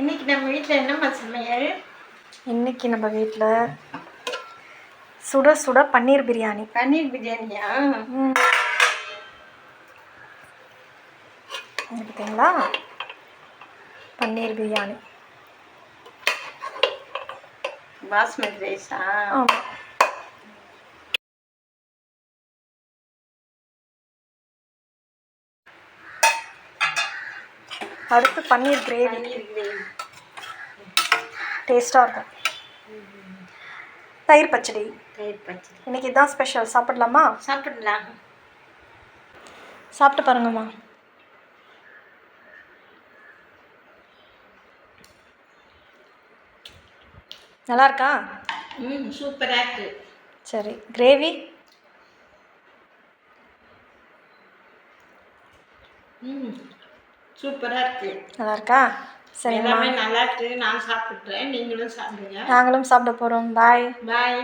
இன்னைக்கு நம்ம வீட்டில் என்னம்மா சமையல்? இன்னைக்கு நம்ம வீட்டில் சுட சுட பன்னீர் பிரியாணி. பன்னீர் பிரியாணியா? பார்த்தீங்களா பன்னீர் பிரியாணி. பாஸ்மதி ரைஸா? ஆமாம் அடுத்து பன்னீர் கிரேவி. டேஸ்ட்டாக இருக்கும். தயிர் பச்சடி. தயிர் பச்சடி. இன்னைக்கு இதான் ஸ்பெஷல் சாப்பிடலாமா? சாப்பிடலாம். சாப்பிட்டு பாருங்கம்மா. நல்லா இருக்கா ம் சூப்பராக இருக்கு. சரி கிரேவி. ம் சூப்பராக இருக்கு. நல்லா இருக்கா சரிங்கம்மா எல்லாமே நல்லா இருக்கு நான் சாப்பிட்றேன் நீங்களும் சாப்பிடுங்க. நாங்களும் சாப்பிட போகிறோம் பாய். பாய்.